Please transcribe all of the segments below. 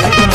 Thank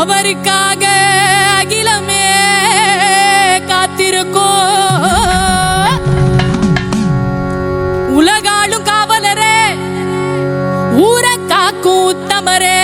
அவருக்காக அகிலமே காத்திருக்கோ உலகாலும் காவலரே ஊர காக்கும் உத்தமரே.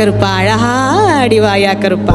கருப்பா அழகா அடிவாயா கருப்பா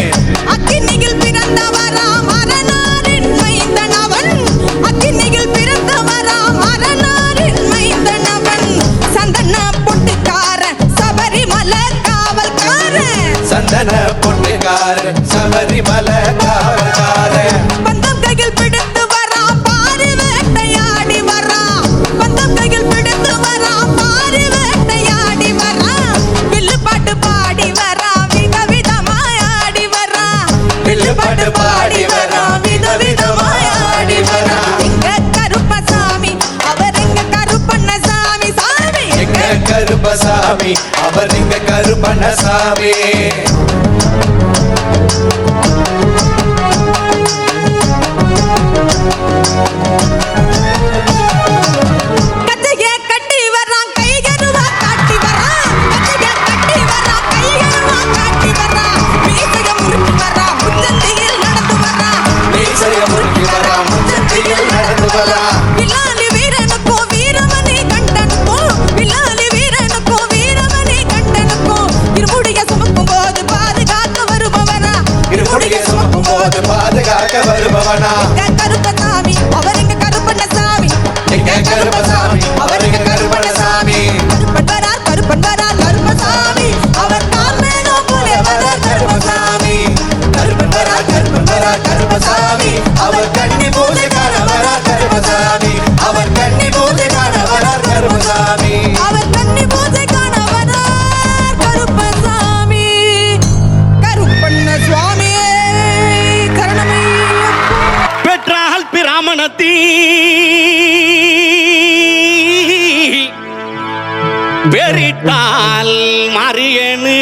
வெறிட்டால் மறியனு.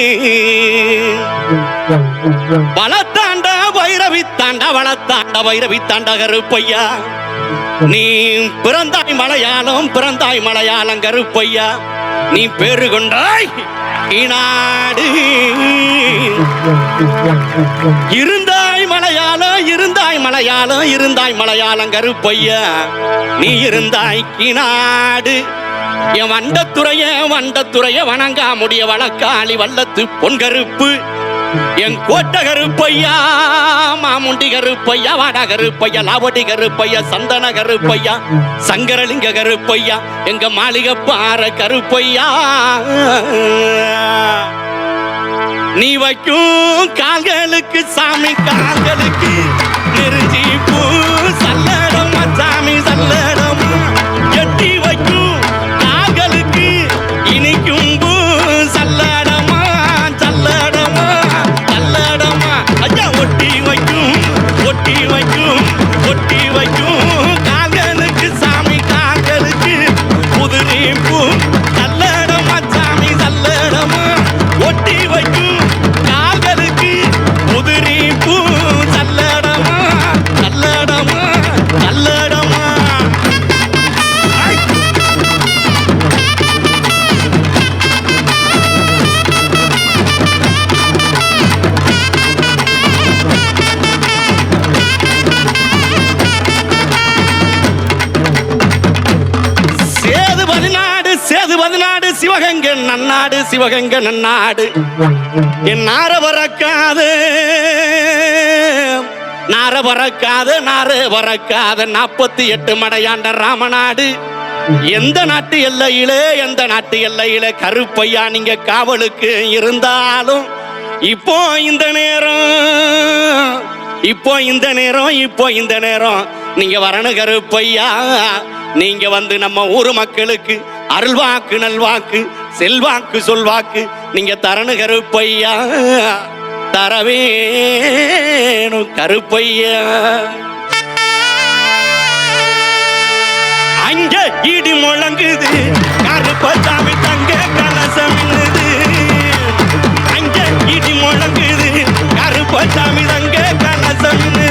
வளத்தாண்ட வைரவி தாண்ட வளத்தாண்ட வைரவி தாண்ட கருப்பையா. நீ பிறந்தாய் மலையாளம் பிறந்தாய் மலையாளம் கருப்பையா. நீ பேரு கொண்டாய் இனாடு இருந்தாய் மலையாளம் இருந்தாய் மலையாளம் இருந்தாய் மலையாளம் கருப்பையா. நீ இருந்தாய் கிநாடு என் வண்டத்துறைய வண்டத்துறைய வணங்கா முடிய வழக்காளி வல்லத்து பொன் கருப்பு. என் கோட்ட கருப்பையா மாமுண்டி கருப்பையா வாடா கருப்பையா லாவடி கருப்பையா சந்தன கருப்பையா சங்கரலிங்க கருப்பையா எங்க மாளிகை பாற கருப்பையா. நீ வைக்கும் கால்களுக்கு சாமி கால்களுக்கு நெருஞ்சி பூ. ஒட்டி வைக்கும் ஒட்டி வைக்கும். சிவகங்கை நன்னாடு சிவகங்கை நன்னாடு. என் நார வரக்காது நார வரக்காது நார வரக்காது நாற்பத்தி எட்டு மடையாண்ட ராமநாடு. எந்த நாட்டு எல்லையிலே எந்த நாட்டு எல்லையிலே கருப்பையா நீங்க காவலுக்கு இருந்தாலும் இப்போ இந்த நேரம் இப்போ இந்த நேரம் இப்போ இந்த நேரம். நீங்க வரணும் கருப்பையா. நீங்க வந்து நம்ம ஊர் மக்களுக்கு அருள்வாக்கு நல்வாக்கு செல்வாக்கு சொல்வாக்கு நீங்க தரணு கருப்பையா? தரவேணும் கருப்பையா? அங்க இடி முழங்குது கருப்பசாமி தங்க கலசம் அங்க இடி முழங்குது கருப்பசாமி தங்க கலசம்